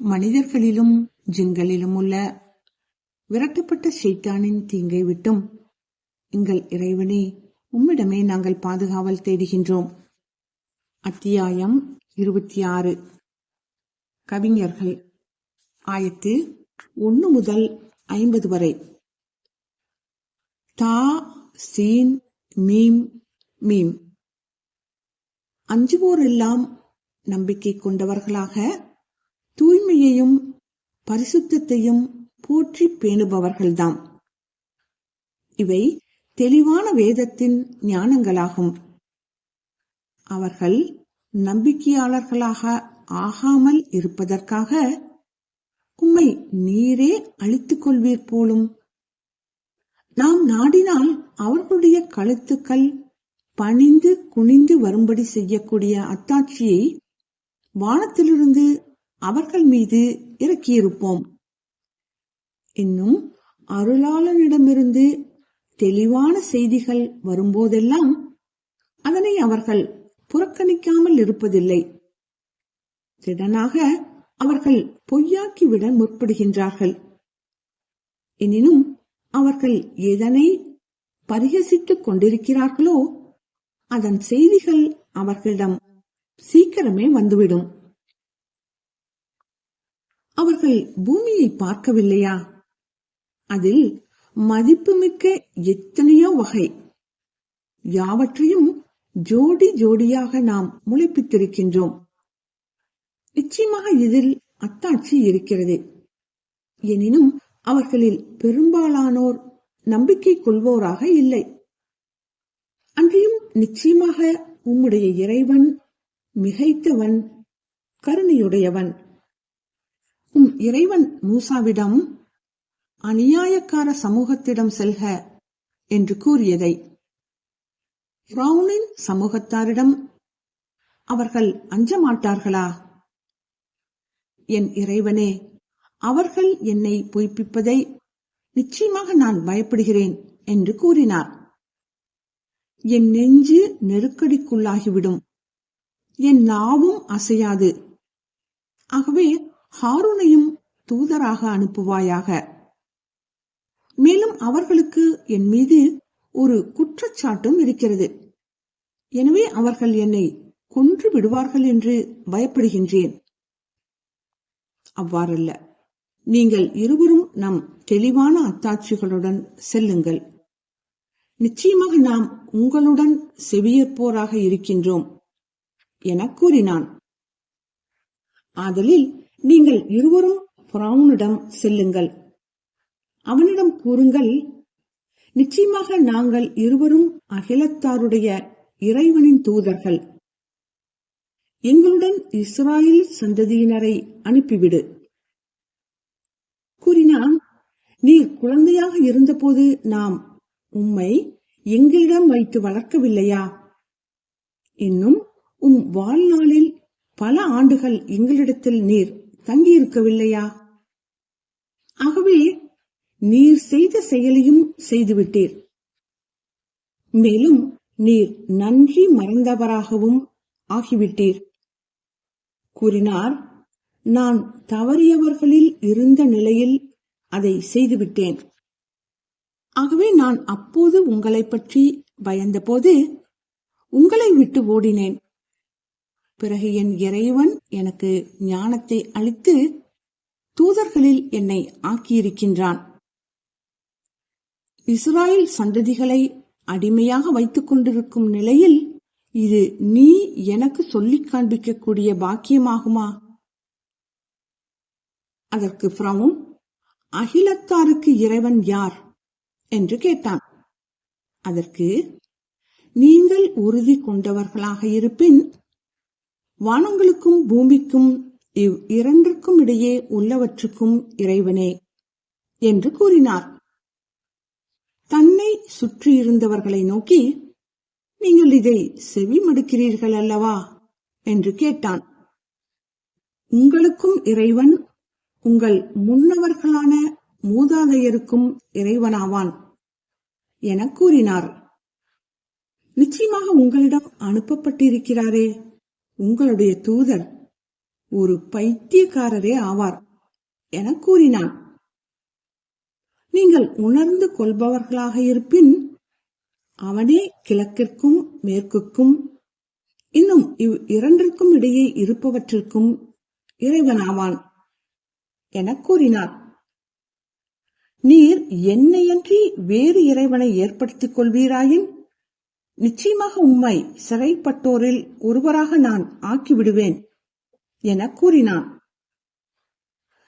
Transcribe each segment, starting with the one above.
மனிதர்களிலும் ஜின்களிலும் உள்ள விரட்டப்பட்ட ஷைத்தானின் தீங்கை விட்டும் எங்கள் இறைவனே உம்மிடமே நாங்கள் பாதுகாவல் தேடுகின்றோம். அத்தியாயம் இருபத்தி ஆறு கவிஞர்கள். ஆயத்து ஒன்று முதல் ஐம்பது வரை. தா சீன் மீம் மீம். அஞ்சுவோரெல்லாம் நம்பிக்கை கொண்டவர்களாக தூய்மையையும் பரிசுத்தத்தையும் போற்றி பேணுபவர்கள்தாம். இவை தெளிவான வேதத்தின் ஞானங்களாகும். அவர்கள் நம்பிக்கையாளர்களாக ஆகாமல் இருப்பதற்காக உம்மை நீரே அழித்துக் கொள்வீர் போலும். நாம் நாடினால் அவர்களுடைய கழுத்துக்கள் பணிந்து குனிந்து வரும்படி செய்யக்கூடிய அத்தாட்சியை வானத்திலிருந்து அவர்கள் மீது இறக்கியிருப்போம். இன்னும் அருளாளனிடமிருந்து தெளிவான செய்திகள் வரும்போதெல்லாம் அதனை அவர்கள் புறக்கணிக்காமல் இருப்பதில்லை. திடனாக அவர்கள் பொய்யாக்கிவிட முற்படுகின்றார்கள். எனினும் அவர்கள் எதனை பரிகசித்துக் கொண்டிருக்கிறார்களோ அதன் செய்திகள் அவர்களிடம் சீக்கிரமே வந்துவிடும். அவர்கள் பூமியை பார்க்கவில்லையா? அதில் மதிப்புமிக்க எத்தனையோ வகை. யாவற்றையும் ஜோடி ஜோடியாக நாம் முளைப்பித்திருக்கின்றோம். நிச்சயமாக இதில் அத்தாட்சி இருக்கிறது. எனினும் அவர்களில் பெரும்பாலானோர் நம்பிக்கை கொள்வோராக இல்லை. அன்றியும் நிச்சயமாக உம்முடைய இறைவன் மிகைத்தவன் கருணையுடையவன். உம் இறைவன் மூசாவிடம் அநியாயக்கார சமூகத்திடம் செல்க என்று கூறியதை பிரவுனின் சமூகத்தாரிடம் அவர்கள் அஞ்ச மாட்டார்களா என் இறைவனே அவர்கள் என்னை பொய்ப்பிப்பதை நிச்சயமாக நான் பயப்படுகிறேன் என்று கூறினார். என் நெஞ்சு நெருக்கடிக்குள்ளாகிவிடும். என் நாவும் அசையாது. ஆகவே ஹாரூனையும் தூதராக அனுப்புவாயாக. மேலும் அவர்களுக்கு என் மீது ஒரு குற்றச்சாட்டும் இருக்கிறது. எனவே அவர்கள் என்னை கொன்று விடுவார்கள் என்று பயப்படுகின்றேன். அவ்வாறல்ல. நீங்கள் இருவரும் நம் தெளிவான அத்தாட்சிகளுடன் செல்லுங்கள். நிச்சயமாக நாம் உங்களுடன் செவியற்போராக இருக்கின்றோம் என கூறினான். ஆதலில் நீங்கள் இருவரும் பிராவுனிடம் செல்லுங்கள். அவனிடம் கூறுங்கள் நிச்சயமாக நாங்கள் இருவரும் அகிலத்தாருடைய இறைவனின் தூதர்கள். எங்களுடன் இஸ்ராயல் சந்ததியினரை அனுப்பிவிடு. கூறினான் நீர் குழந்தையாக இருந்தபோது நாம் உம்மை எங்களிடம் வைத்து வளர்க்கவில்லையா? இன்னும் உம் வாழ்நாளில் பல ஆண்டுகள் எங்களிடத்தில் நீர் தங்கியிருக்கவில்லையா? ஆகவே நீர் செய்த செயலையும் செய்துவிட்டீர். மேலும் நீர் நன்றி மறந்தவராகவும் ஆகிவிட்டீர். கூறினார் நான் தவறியவர்களில் இருந்த நிலையில் அதை செய்துவிட்டேன். ஆகவே நான் அப்போது உங்களை பற்றி பயந்தபோது உங்களை விட்டு ஓடினேன். பிறகு என் இறைவன் எனக்கு ஞானத்தை அளித்து தூதர்களில் என்னை ஆக்கியிருக்கின்றான். இஸ்ராயல் சந்ததிகளை அடிமையாக வைத்துக் கொண்டிருக்கும் நிலையில் இது நீ எனக்கு சொல்லிக் காண்பிக்கக்கூடிய பாக்கியமாகுமா? அதற்கு பிரவும் அகிலத்தாருக்கு இறைவன் யார்? என்று கேட்டான். அதற்கு நீங்கள் உறுதி கொண்டவர்களாக இருப்பின் வானங்களுக்கும் பூமிக்கும் இவ் இரண்டிற்கும் இடையே உள்ளவற்றுக்கும் இறைவனே என்று கூறினார். தன்னை சுற்றியிருந்தவர்களை நோக்கி நீங்கள் இதை செவி மடுக்கிறீர்கள் அல்லவா? என்று கேட்டான். உங்களுக்கும் இறைவன் உங்கள் முன்னவர்களான மூதாதையருக்கும் இறைவனாவான் என கூறினார். நிச்சயமாக உங்களிடம் அனுப்பப்பட்டிருக்கிறாரே உங்களுடைய தூதர் ஒரு பைத்தியக்காரரே ஆவார் என கூறினான். நீங்கள் உணர்ந்து கொள்பவர்களாக இருப்பின் அவனே கிழக்கிற்கும் மேற்குக்கும் இன்னும் இவ் இரண்டிற்கும் இடையே இருப்பவற்றிற்கும் இறைவனாவான் என கூறினார். நீர் என்னையன்றி வேறு இறைவனை ஏற்படுத்திக் கொள்வீராயின்? நிச்சயமாக உம்மை சிறைப்பட்டோரில் ஒருவராக நான் ஆக்கிவிடுவேன் என கூறினான்.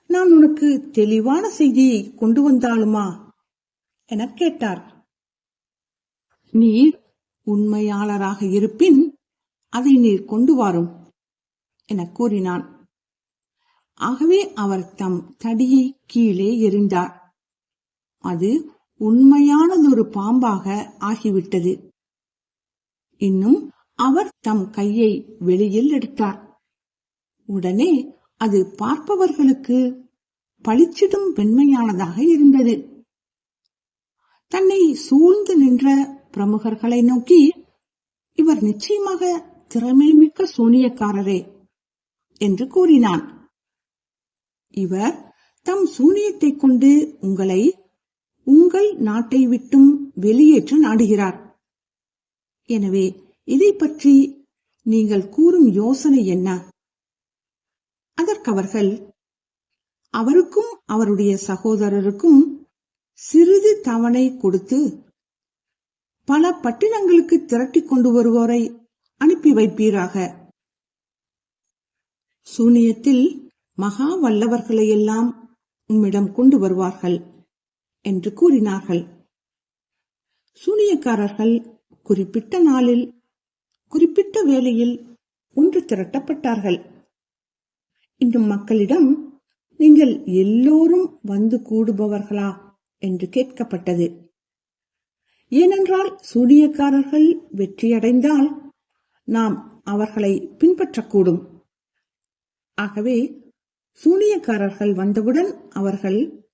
நான் உனக்கு தெளிவான செய்தியை கொண்டு வந்தாலுமா? எனக் கேட்டார். நீர் உண்மையாளராக இருப்பின் அதை நீர் கொண்டு வாரும் என கூறினான். ஆகவே அவர் தம் தடியை கீழே எறிந்தார். அது உண்மையானதொரு பாம்பாக ஆகிவிட்டது. இன்னும் அவர் தம் கையை வெளியில் எடுத்தார். உடனே அது பார்ப்பவர்களுக்கு பளிச்சிடும் வெண்மையானதாக இருந்தது. தன்னை சூழ்ந்து நின்ற பிரமுகர்களை நோக்கி இவர் நிச்சயமாக திறமைமிக்க சூனியக்காரரே என்று கூறினான். இவர் தம் சூனியத்தைக் கொண்டு உங்களை உங்கள் நாட்டை விட்டும் வெளியேற்ற நாடுகிறார். எனவே இதை பற்றி நீங்கள் கூறும் யோசனை என்ன? அதற்கவர்கள் அவருக்கும் அவருடைய சகோதரருக்கும் சிறிது தவணை கொடுத்து பல பட்டினங்களுக்கு திரட்டி கொண்டு வருவோரை அனுப்பி வைப்பீராக. சூனியத்தில் மகா வல்லவர்களையெல்லாம் உம்மிடம் கொண்டு வருவார்கள் என்று கூறினார்கள். சூனியக்காரர்கள் குறிப்பிட்ட நாளில் குறிப்பிட்ட வேளையில் ஒன்று திரட்டப்பட்டார்கள். இன்று மக்களிடம் நீங்கள் எல்லோரும் வந்து கூடுபவர்களா? என்று கேட்கப்பட்டது. ஏனென்றால் சூனியக்காரர்கள் வெற்றியடைந்தால் நாம் அவர்களை பின்பற்றக்கூடும். ஆகவே சூனியக்காரர்கள் வந்தவுடன் அவர்கள்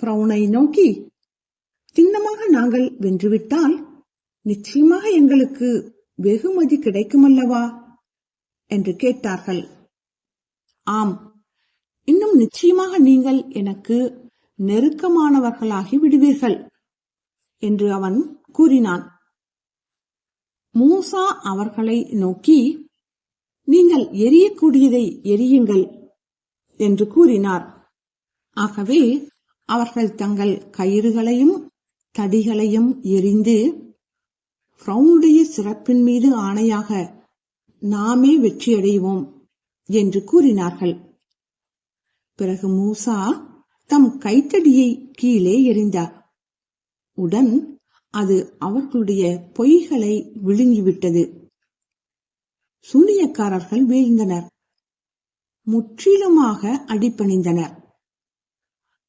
பிரவுனை நோக்கி சின்னமாக நாங்கள் வென்றுவிட்டால் நிச்சயமாக எங்களுக்கு வெகுமதி கிடைக்குமல்லவா? என்று கேட்டார்கள். ஆம் இன்னும் நிச்சயமாக நீங்கள் எனக்கு நெருக்கமானவர்களாகி விடுவீர்கள் என்று அவன் கூறினான். மூசா அவர்களை நோக்கி நீங்கள் எரியக்கூடியதை எரியுங்கள் என்று கூறினார். ஆகவே அவர்கள் தங்கள் கயிறுகளையும் தடிகளையும் எரிந்து ஃப்ரௌனுடைய சிறப்பின் மீது ஆணையாக நாமே வெற்றியடைவோம் என்று கூறினார்கள். பிறகு மூசா தம் கைத்தடியை கீழே எறிந்தார். உடன் அது அவர்களுடைய பொய்களை விழுங்கிவிட்டது. சூனியக்காரர்கள் வீழ்ந்தனர். முற்றிலுமாக அடிபணிந்தனர்.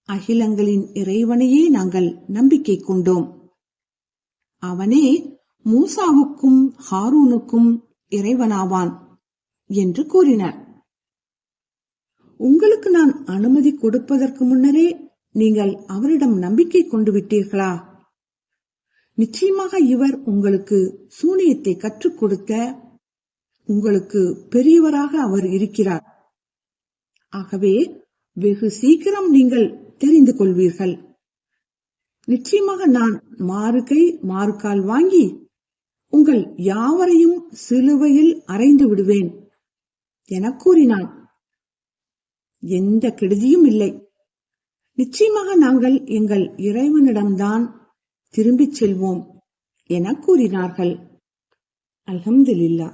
அகிலங்களின் இறைவனையே நாங்கள் நம்பிக்கை கொண்டோம். அவனே மூசாவுக்கும் ஹாரூனுக்கும் இறைவனாவான் என்று கூறினார். உங்களுக்கு நான் அனுமதி கொடுப்பதற்கு முன்னரே நீங்கள் அவரிடம் நம்பிக்கை கொண்டு விட்டீர்களா? நிச்சயமாக இவர் உங்களுக்கு சூனியத்தை கற்றுக் கொடுத்த உங்களுக்கு பெரியவராக அவர் இருக்கிறார். ஆகவே வெகு சீக்கிரம் நீங்கள் தெரிந்து கொள்வீர்கள். நிச்சயமாக நான் மாறுகை கால் வாங்கி உங்கள் யாவரையும் சிலுவையில் அறைந்து விடுவேன் என கூறினான் எந்த கெடுதியும் இல்லை. நிச்சயமாக நாங்கள் எங்கள் இறைவனிடம்தான் திரும்பிச் செல்வோம் என கூறினார்கள். அல்ஹம்துலில்லா